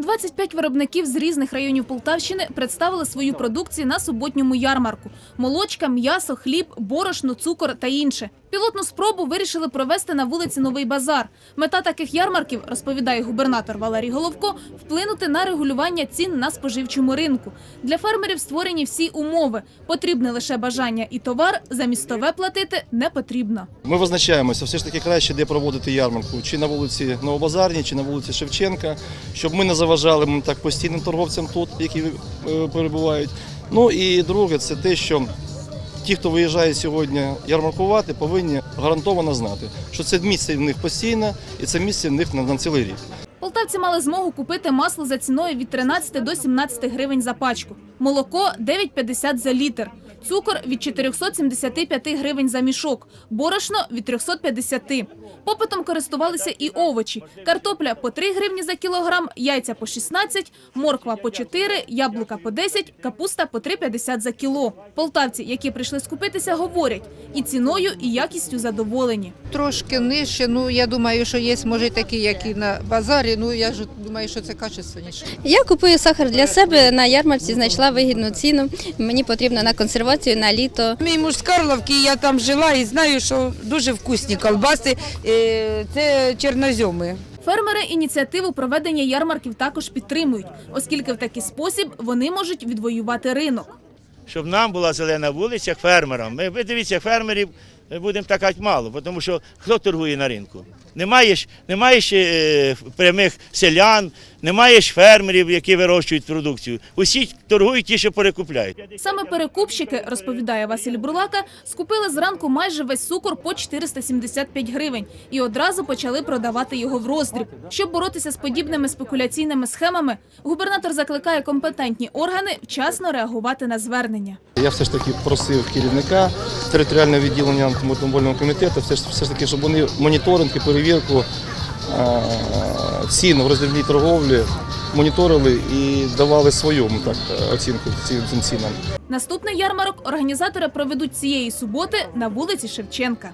25 виробників з різних районів Полтавщини представили свою продукцію на суботньому ярмарку: молочка, м'ясо, хліб, борошно, цукор та інше. Пілотну спробу вирішили провести на вулиці Новий Базар. Мета таких ярмарків, розповідає губернатор Валерій Головко, вплинути на регулювання цін на споживчому ринку. Для фермерів створені всі умови. Потрібне лише бажання і товар за містове платити не потрібно. Ми визначаємося все ж таки краще, де проводити ярмарку, чи на вулиці Новобазарній, чи на вулиці Шевченка, щоб ми не заважали м, так постійним торговцям тут, які е, перебувають. Ну і друге, це те, що ті, хто виїжджає сьогодні ярмаркувати, повинні гарантовано знати, що це місце в них постійне і це місце в них на, на цілий рік. Полтавці мали змогу купити масло за ціною від 13 до 17 гривень за пачку, молоко 9,50 за літр, цукор від 475 гривень за мішок, борошно від 350. Попитом користувалися і овочі. Картопля по 3 гривні за кілограм, яйця по 16, морква по 4, яблука по 10, капуста по 3,50 за кіло. Полтавці, які прийшли скупитися, говорять і ціною, і якістю задоволені. Трошки нижче, ну я думаю, що є, може, такі, як і на базарі. Ну я ж думаю, що це качественніше. Я купую сахар для себе на ярмарці, знайшла вигідну ціну. Мені потрібно на консервацію на літо. Мій муж з Карловки, я там жила і знаю, що дуже вкусні колбаси. Е, Це чорнозьоми. Фермери ініціативу проведення ярмарків також підтримують, оскільки в такий спосіб вони можуть відвоювати ринок. щоб нам була зелена вулиця фермерам. Ми ви дивіться, фермерів будемо такати мало, тому що хто торгує на ринку? Немає ж, немає ж е, прямих селян, немає ж фермерів, які вирощують продукцію. Усі торгують ті, що перекупляють. Саме перекупщики, розповідає Василь Бурлака, скупили зранку майже весь цукор по 475 гривень і одразу почали продавати його в роздріб. Щоб боротися з подібними спекуляційними схемами, губернатор закликає компетентні органи вчасно реагувати на звернення. Я все ж таки просив керівника територіального відділення антимонопольного комітету, все ж, все ж таки, щоб вони моніторинг і перевірку е, цін в роздрібній торговлі моніторили і давали свою так, оцінку цим цим цінам. Наступний ярмарок організатори проведуть цієї суботи на вулиці Шевченка.